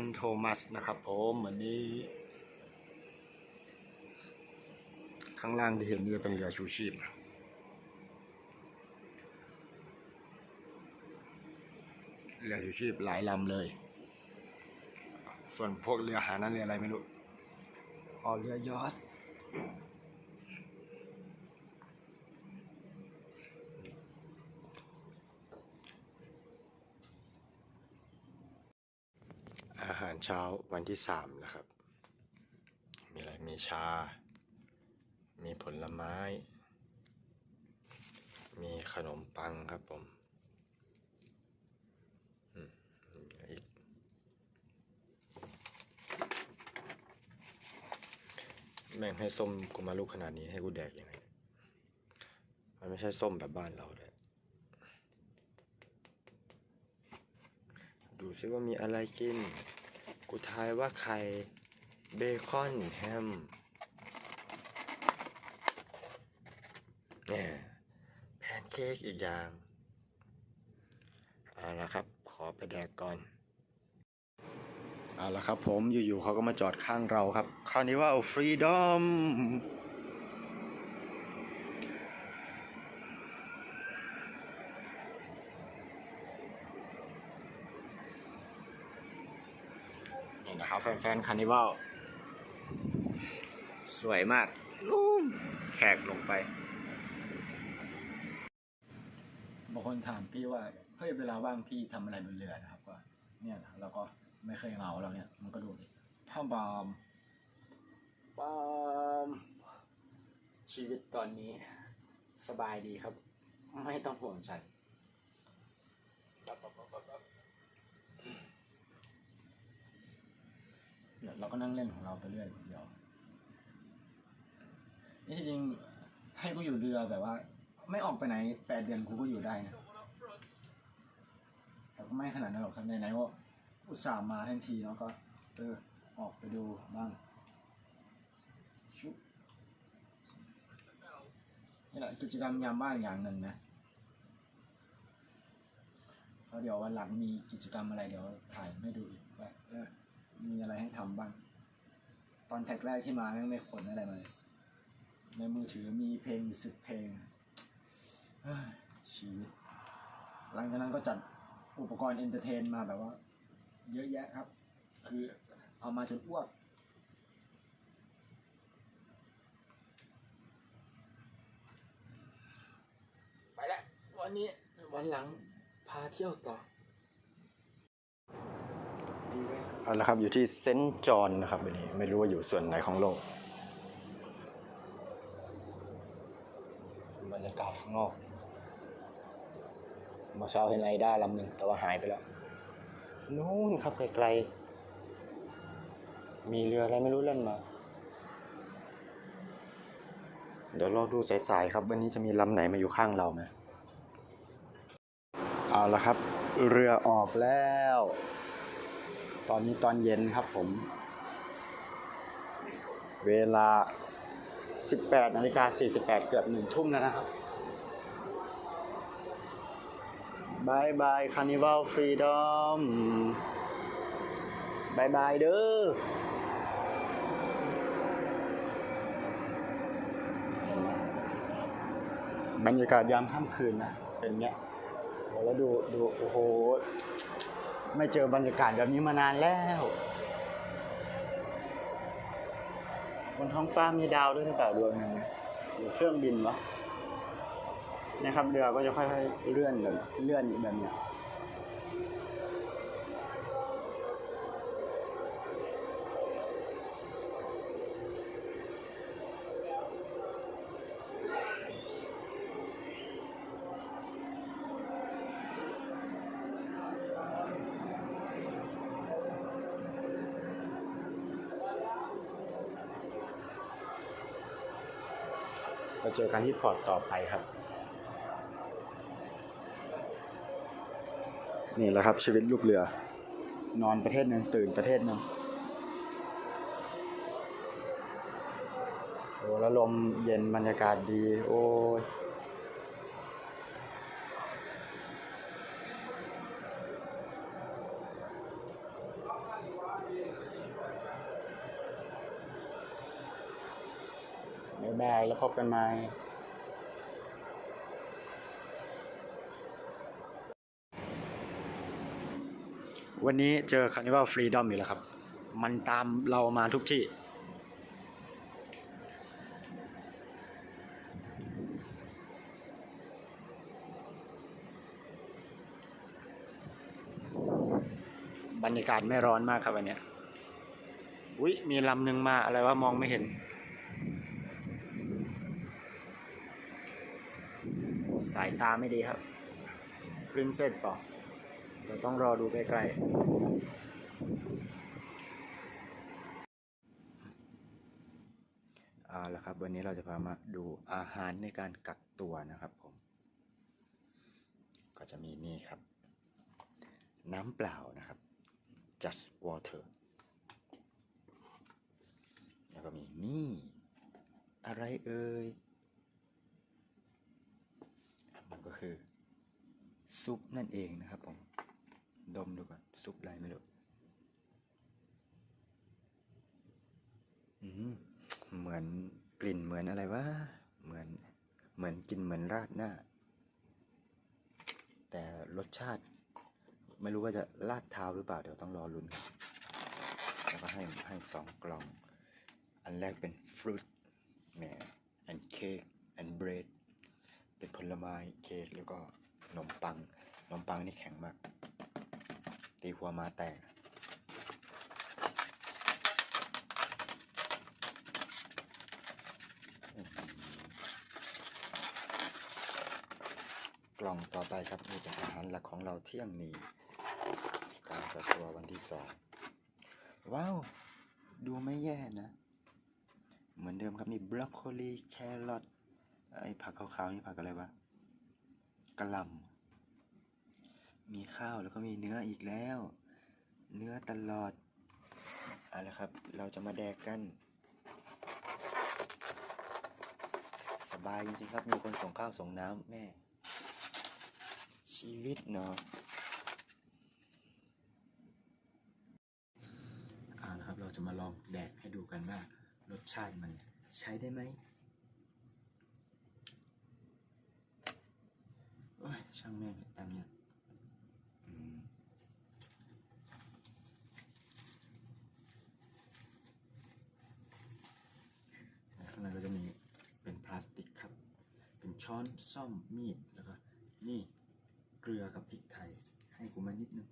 นโทมัสนะครับผมวันนี้ ข้างล่างที่เห็นนี่จะเป็นเรือชูชีพเรือชูชีพหลายลำเลย ส่วนพวกเรือหานั้นเรืออะไรไม่รู้อ๋อเรือยอท อาหารเช้าวันที่สามนะครับ มีอะไร มีชา มีผลไม้ มีขนมปังครับผมอีกแม่งให้ส้มกูมาลูกขนาดนี้ให้กูแดกยังไง มันไม่ใช่ส้มแบบบ้านเราเลย ดูซิว่ามีอะไรกิน กูทายว่าไข่เบคอนแฮมเนี่ยแพนเค้กอีกอย่างเอาละครับ ขอไปแดกก่อนเอาละครับผมอยู่ๆเขาก็มาจอดข้างเราครับ คราวนี้ว่าฟรีดอมนี่นะครับ แฟนๆคานิวัลสวยมากนู่นแขกลงไปบางคนถามพี่ว่าเฮ้ยเวลาว่างพี่ทำอะไรบนเรือนะครับก็เนี่ยนะเราก็ไม่เคยเหงาเราเนี่ย มันก็ดูสิพ่อบอมบอมชีวิตตอนนี้ สบายดีครับ ไม่ต้องห่วงฉัน เนี่ยเราก็นั่งเล่นของเราไปเรื่อยคนเดียวนี่จริงๆให้กูอยู่เรือแบบว่า ไม่ออกไปไหนแปดเดือนกูก็อยู่ได้นะแต่ก็ไม่ขนาดนั้นหรอกครับไหนๆว่าอุตส่าห์มาทันทีเนาะก็ เออ ออกไปดูบ้างชุบนี่แหละกิจกรรมยามว่างอย่างหนึ่งนะแล้วเดี๋ยววันหลังมีกิจกรรมอะไรเดี๋ยวถ่ายให้ดูอีกว่าเออ ให้ทำบ้าง ตอนแท็กแรกที่มาไม่งไม่ขนอะไรมาเลย ในมือถือมีเพลงสิบเพลงชีวิต หลังจากนั้นก็จัดอุปกรณ์เอนเตอร์เทนมาแบบว่า เยอะแยะครับ คือเอามาจนอ้วกไปแล้ววันนี้วันหลังพาเที่ยวต่อ เอาละครับอยู่ที่เซนต์จอห์นนะครับวันนี้ไม่รู้ว่าอยู่ส่วนไหนของโลกบรรยากาศข้างนอกเมาเช้าเห็นไอด้าลำหนึ่งแต่ว่าหายไปแล้วนู่นครับไกลๆมีเรืออะไรไม่รู้เล่นมา เดี๋ยวรอดูสายๆครับ วันนี้จะมีลำไหนมาอยู่ข้างเราไหมเอาละครับ เรือออกแล้ว ตอนนี้ตอนเย็นครับผม เวลา 18นาฬิกา48 เกือบหนึ่งทุ่มแล้วนะครับบายบายคานิวัลฟรีดอมบายบายเด้อบรรยากาศยามค่ำคืนนะ เป็นเนี้ยโอ้แล้วดูดูโอ้โห ไม่เจอบรรยากาศแบบนี้มานานแล้วบนท้องฟ้ามีดาวด้วยหรือเปล่าดวงหนึ่งหรือเครื่องบินวะนะครับเรือก็จะค่อยๆเลื่อนเลื่อนแบบเนี้ย เราเจอกันที่พอร์ตต่อไปครับ นี่แหละครับชีวิตลูกเรือ นอนประเทศหนึ่งตื่นประเทศหนึ่งโอ้แล้วลมเย็นบรรยากาศดี โอ้ย บ๊ายบายแล้ว พบกันใหม่วันนี้เจอคาร์นิวัลฟรีดอมอีกแล้วครับ มันตามเรามาทุกที่ บรรยากาศไม่ร้อนมากครับวันนี้อุ้ยมีลำหนึ่งมาอะไรว่ามองไม่เห็น สายตาไม่ดีครับ p r i n c e s s ป่ะเดี๋ยวต้องรอดูใกล้ๆเอาละครับ วันนี้เราจะพามาดูอาหารในการกักตัวนะครับผม ก็จะมีนี่ครับ น้ำเปล่านะครับ just water แล้วก็มีนี่ อะไรเอ่ย มันก็คือ ซุปนั่นเองนะครับผม ดมดูก่อน ซุปอะไรไม่รู้เหมือนกลิ่นเหมือนอะไรวะ เหมือน เหมือนกินเหมือนราดหน้า แต่รสชาติ ไม่รู้ว่าจะลาดเท้าหรือเปล่า เดี๋ยวต้องรอลุ้นครับแล้วก็ให้ให้สองกล่อง อันแรกเป็นฟรุตแหม and cake and bread เป็นผลไม้เค้กแล้วก็ขนมปังขนมปังนี่แข็งมาก ตีหัวมาแตกกล่องต่อไปครับนี่เป็นอาหารหลักของเราเที่ยงนี้การจัดตัววันที่สองว้าว ดูไม่แย่นะ เหมือนเดิมครับนี่บรอกโคลีแครอท ไอ้ผักขาวๆนี่ผักอะไรวะกะหล่ำมีข้าวแล้วก็มีเนื้ออีกแล้ว เนื้อตลอดเอาละครับ เราจะมาแดกกัน สบายจริงๆครับมีคนส่งข้าวส่งน้ำแม่ ชีวิตเนาะเอาละครับเราจะมาลองแดกให้ดูกันว่ารสชาติมันใช้ได้ไหมโอ้ย ช่างแม่งตังค์เนี่ยข้างในก็จะมีเป็นพลาสติกครับ เป็นช้อนซ่อมมีดแล้วก็นี่เกลือกับพริกไทย ให้กูมานิดนึง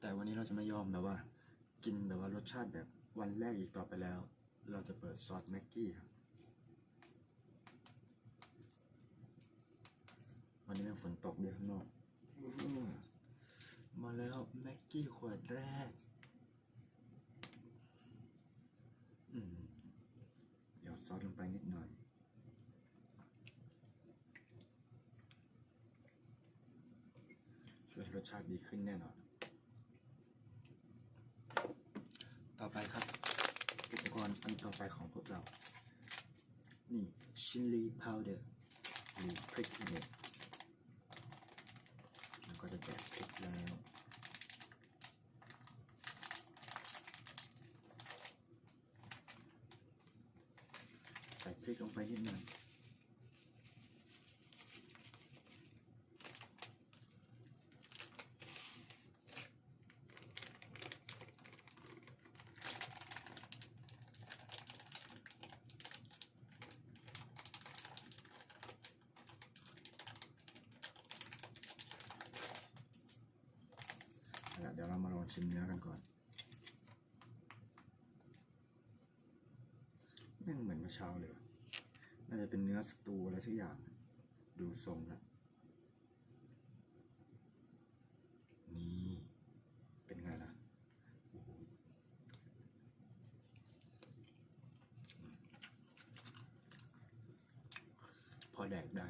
แต่วันนี้เราจะไม่ยอมแบบว่า กินแบบว่ารสชาติแบบวันแรกอีกต่อไปแล้ว เราจะเปิดซอสแม็กกี้ครับ วันนี้เป็นฝนตกด้วยข้างนอกอื้อมาแล้วแม็กกี้ขวดแรกอืมหยอดซอสลงไปนิดหน่อยช่วยให้รสชาติดีขึ้นแน่นอน ต่อไปครับ อุปกรณ์อันต่อไปของพวกเรา นี่ ชิลลีพาวเดอร์หรือพริกนั่นเองแล้วก็จะแกะพริกแล้ว ใส่พริกลงไปนิดหน่อย เอาละเดี๋ยวเรามาลองชิมเนื้อกันก่อนแม่งเหมือนเมื่อเช้าเลยวะน่าจะเป็นเนื้อสตูอะไรสักอย่าง ดูทรงแล้ว นี่ เป็นไงล่ะโอ้โหพอแดกได้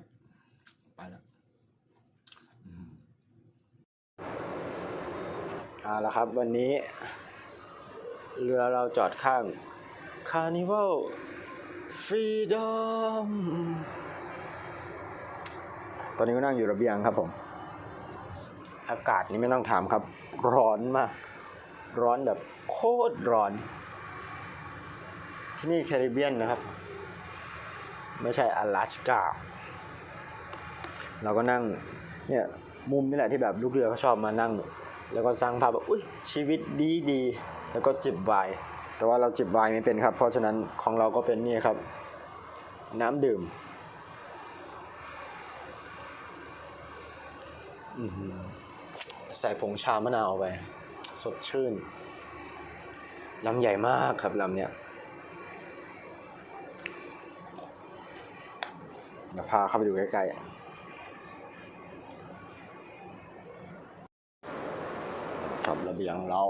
ไปละอืม เอาละ ครับวันนี้ เรือเราจอดข้าง Carnival Freedom ตอนนี้ก็นั่งอยู่ระเบียงครับผม อากาศนี้ไม่ต้องถามครับ ร้อนมาก ร้อนแบบโคตรร้อน ที่นี่แคริบเบียนนะครับ ไม่ใช่阿拉斯กาเราก็นั่งเนี่ยมุมนี่แหละที่แบบลูกเรือเขาชอบมานั่ง แล้วก็สร้างภาพแบบอุ้ยชีวิตดีดีแล้วก็จิบไวน์แต่ว่าเราจิบไวน์ไม่เป็นครับ เพราะฉะนั้นของเราก็เป็นนี่ครับ น้ำดื่มใส่ผงชามะนาวไป สดชื่นลำใหญ่มากครับลำเนี้ยเดี๋ยวพาเข้าไปดูใกล้ๆ บียงเรา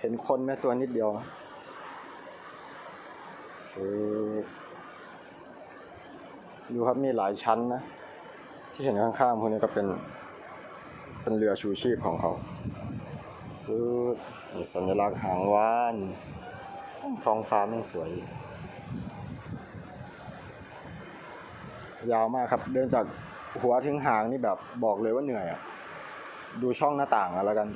เห็นคนไหมตัวนิดเดียวคือดูครับมีหลายชั้นนะ ที่เห็นข้างๆพวกนี้ก็เป็น เป็นเรือชูชีพของเขาฟืดสัญลักษณ์หางว่าน ท้องฟ้าแม่งสวย ยาวมากครับ เดินจากหัวถึงหางนี่แบบบอกเลยว่าเหนื่อยอะดูช่องหน้าต่างอะแล้วกัน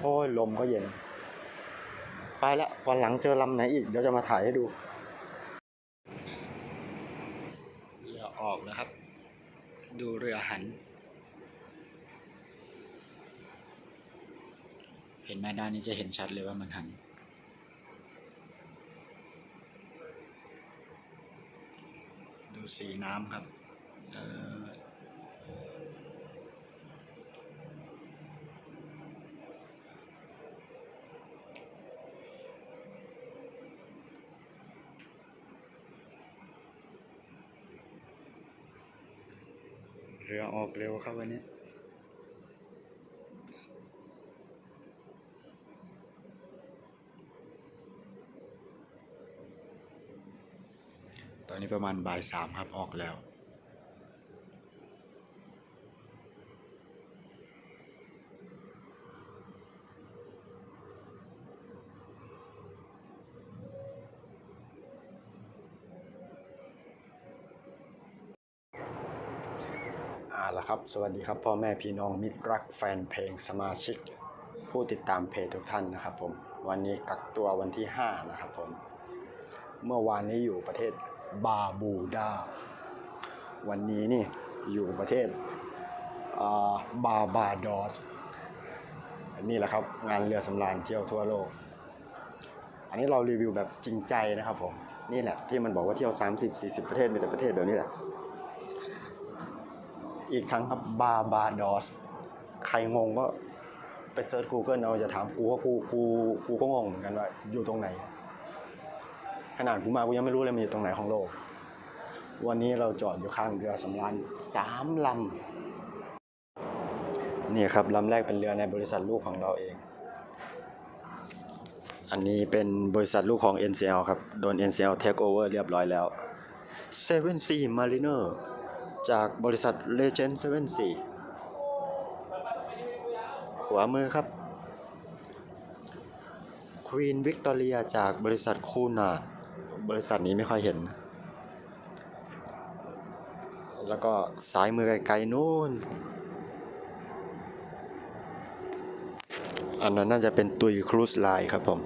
โอ้ย ลมก็เย็น ไปละวันหลังเจอลำไหนอีก เดี๋ยวจะมาถ่ายให้ดูเรือออกนะครับ ดูเรือหัน เห็นไหมด้านนี้จะเห็นชัดเลยว่ามันหัน ดู สีน้ำครับเอ่อเรือออกเร็วครับวันนี้ ตอ นนี้ประมาณบ่ายสามครับออกแล้ว อ่าละครับ สวัสดีครับพ่อแม่พี่น้องมิตรรักแฟนเพลงสมาชิก ผู้ติดตามเพจทุกท่านนะครับผม วันนี้กักตัววันที่ 5 นะครับผมเมื่อวานนี้อยู่ประเทศ บาบูดา วันนี้นี่อยู่ประเทศบาบาดอส นี่แหละครับ งานเรือสำราญเที่ยวทั่วโลก อันนี้เรารีวิวแบบจริงใจนะครับผม นี่แหละที่มันบอกว่าเที่ยว 30-40 ประเทศมีแต่ประเทศเดียวนี้แหละ อีกครั้งครับบาบาดอส ใครงงก็ไปเซิร์ช Google เอาจะถามกูว่ากูกูกูก็งงเหมือนกันว่าอยู่ตรงไหน ขนาดกูมากูยังไม่รู้เลยมันอยู่ตรงไหนของโลก วันนี้เราจอดอยู่ข้างเรือสำราญสามลำนี่ครับลำแรกเป็นเรือในบริษัทลูกของเราเอง อันนี้เป็นบริษัทลูกของ NCL ครับ โดน NCL take over เรียบร้อยแล้ว Seven Sea Mariner จากบริษัท Legend Seven Sea ขวามือครับ Queen Victoria จากบริษัทคูนาด บริษัทนี้ไม่ค่อยเห็น แล้วก็ซ้ายมือไกลๆนู่น อันนั้นน่าจะเป็นตุยครูซไลน์ครับผม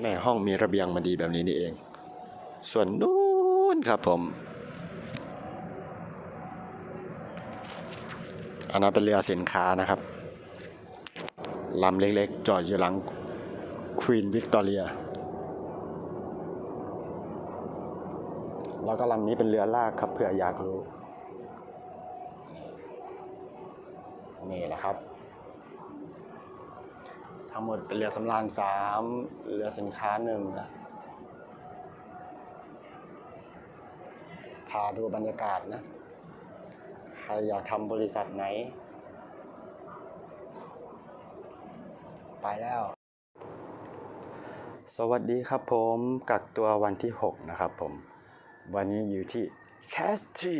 แม่ห้องมีระเบียงมาดีแบบนี้นี่เอง ส่วนนู้นครับผม อันนั้นเป็นเรือสินค้านะครับ ลำเล็กๆ จอดอยู่หลังควีนวิกตอเรีย แล้วก็ลำนี้เป็นเรือลากครับเผื่ออยากรู้ นี่แหละครับ ทั้งหมดเป็นเรือสำราญสามเรือสินค้าหนึ่งนะพาดูบรรยากาศนะ ใครอยากทำบริษัทไหน ไปแล้ว สวัสดีครับผมกักตัววันที่ 6 นะครับผม วันนี้อยู่ที่แคสตี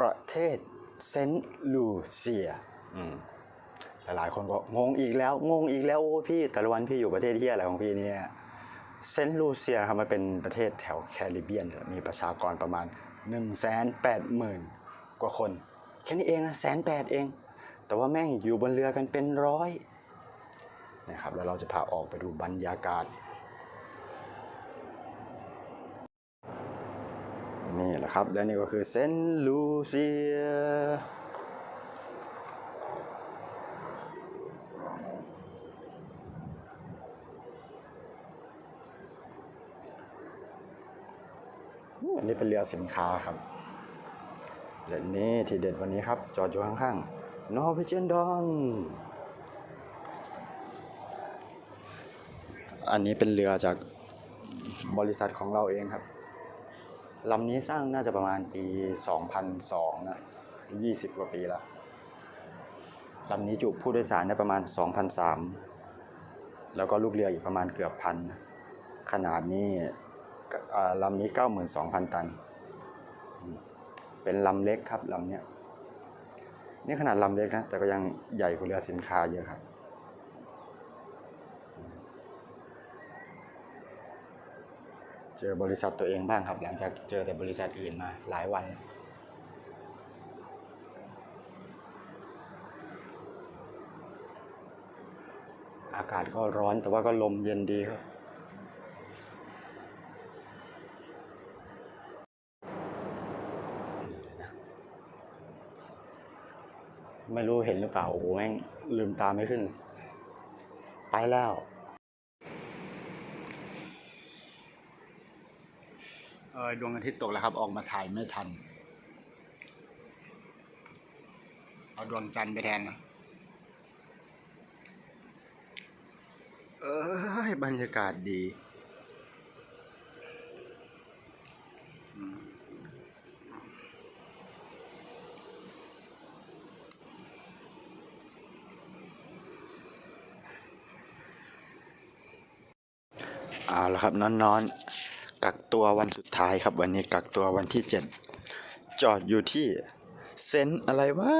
ประเทศเซนต์ลูเซียอืมหลายๆคนก็งงอีกแล้วงงอีกแล้วโอ้พี่แต่ละวันพี่อยู่ประเทศที่อะไรของพี่เนี่ยเซนต์ลูเซียครับมันเป็นประเทศแถวแคริบเบียน มีประชากรประมาณ 1 8 0 0 0 0 กว่าคน แค่นี้เองนะแสนแปดเอง แต่ว่าแม่งอยู่บนเรือกันเป็นร้อย นะครับ แล้วเราจะพาออกไปดูบรรยากาศ นี่แหละครับ และนี่ก็คือเซนต์ลูเซียอันนี้เป็นเรือสินค้าครับ และนี่ที่เด็ดวันนี้ครับ จอดอยู่ข้างๆ Norwegian Dawn อันนี้เป็นเรือจากบริษัทของเราเองครับลำนี้สร้างน่าจะประมาณปี 2002 นะ 20 กว่าปีแล้วลำนี้จุผู้โดยสารได้ประมาณ 2,003 แล้วก็ลูกเรืออีกประมาณเกือบพัน ขนาดนี้ลำนี้ 92,000 ตัน เป็นลำเล็กครับลำเนี้ย นี่ขนาดลำเล็กนะ แต่ก็ยังใหญ่กว่าเรือสินค้าเยอะครับ เจอบริษัทตัวเองบ้างครับ หลังจากเจอแต่บริษัทอื่นมาหลายวันอากาศก็ร้อนแต่ว่าก็ลมเย็นดีครับ ไม่รู้เห็นหรือเปล่า โอ้โหแม่งลืมตาไม่ขึ้น ไปแล้ว เออ ดวงอาทิตย์ตกแล้วครับ ออกมาถ่ายไม่ทัน เอาดวงจันทร์ไปแทนนะเอ้ยบรรยากาศดีเอาละครับนอนๆ ตัววันสุดท้ายครับ วันนี้กักตัววันที่เจ็ดจอดอยู่ที่เซนอะไรวะ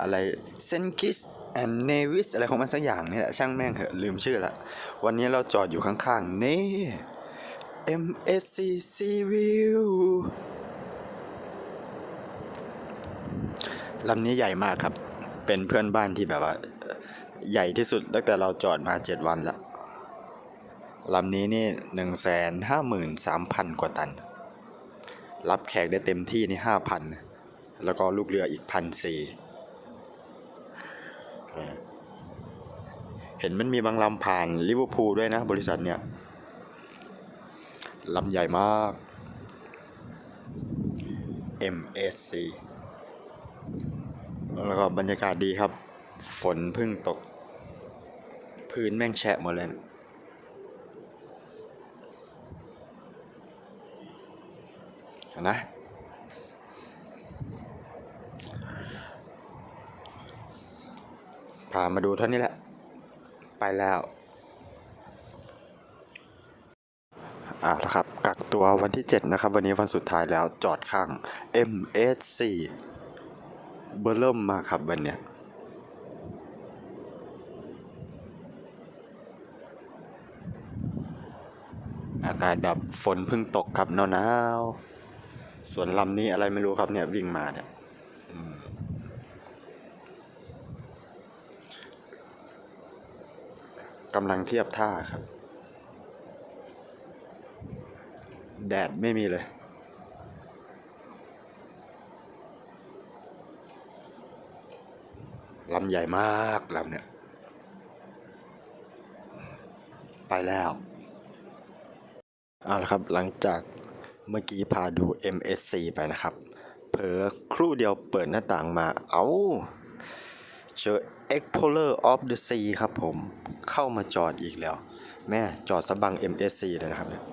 อะไรเซนคิสแอนเนวิสอะไรของมันสักอย่างนี่แหละช่างแม่งเหอะลืมชื่อละ วันนี้เราจอดอยู่ข้างๆนี่ MSC Sea View ลำนี้ใหญ่มากครับ เป็นเพื่อนบ้านที่แบบว่า ใหญ่ที่สุดตั้งแต่เราจอดมาเจ็ดวันละ ลำนี้นี่หนึ่งแสนห้าหมื่นสามพันกว่าตัน รับแขกได้เต็มที่นี่ห้าพันแล้วก็ลูกเรืออีกพันสี่เห็นมันมีบางลำผ่านลิเวอร์พูลด้วยนะบริษัทเนี่ยลำใหญ่มาก MSC แล้วก็บรรยากาศดีครับ ฝนเพิ่งตก พื้นแม่งแฉะหมดเลย นะพามาดูเท่านี้แหละ ไปแล้วอ่าแล้วครับ กักตัววันที่ 7 นะครับ วันนี้วันสุดท้ายแล้วจอดข้าง MSC เบอร์เริ่มมากครับวันเนี้ยอากาศแบบฝนเพิ่งตกครับหนาวๆ ส่วนลำนี้อะไรไม่รู้ครับเนี่ยวิ่งมาเนี่ยกำลังเทียบท่าครับ แดดไม่มีเลย ลำใหญ่มากลำเนี่ย ไปแล้วเอาละครับหลังจาก เมื่อกี้พาดู MSC ไปนะครับ เผลอครู่เดียวเปิดหน้าต่างมาเอา้าเจอ Explorer of the Sea ครับผมเข้ามาจอดอีกแล้ว แม่จอดสะบัง MSC เลยนะครับเนี่ย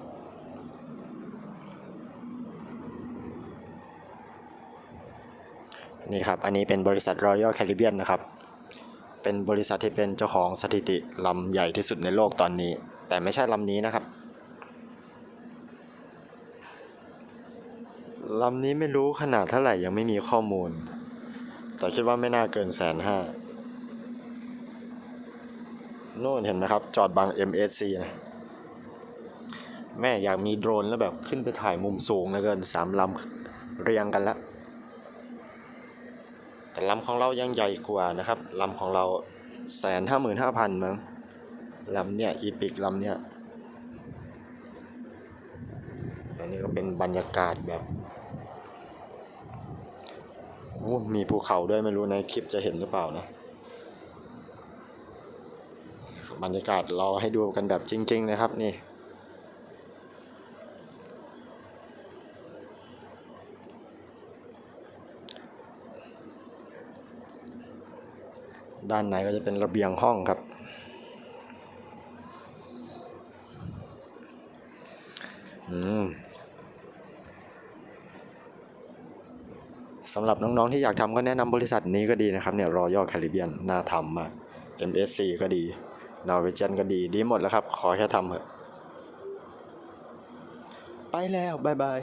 นี่ครับ อันนี้เป็นบริษัท Royal Caribbean นะครับ เป็นบริษัทที่เป็นเจ้าของสถิติลำใหญ่ที่สุดในโลกตอนนี้ แต่ไม่ใช่ลำนี้นะครับ ลำนี้ไม่รู้ขนาดเท่าไหร่ยังไม่มีข้อมูล แต่คิดว่าไม่น่าเกินแสนห้าน่นเห็นไหมครับ จอดบัง MSC นะแม่อยากมีโดรนแล้วแบบขึ้นไปถ่ายมุมสูงเหลือเกินสามลำเรียงกันล้วแต่ลำของเรายังใหญ่กว่านะครับลำของเราแสนห้าหมื่นห้าพันมั้งลำเนี่ยอีพิกลำเนี่ยอันนี้ก็เป็นบรรยากาศแบบ มีภูเขาด้วยไม่รู้ในคลิปจะเห็นหรือเปล่านะบรรยากาศเราให้ดูกันแบบจริง ๆ นะครับนี่ ด้านในก็จะเป็นระเบียงห้องครับ สำหรับน้องๆที่อยากทำก็แนะนำบริษัทนี้ก็ดีนะครับเนี่ยรอยัลแคริเบียนน่าทำมาก MSC ก็ดีนอร์เวเจนก็ดีดีหมดแล้วครับ ขอแค่ทำเถอะ ไปแล้วบายบาย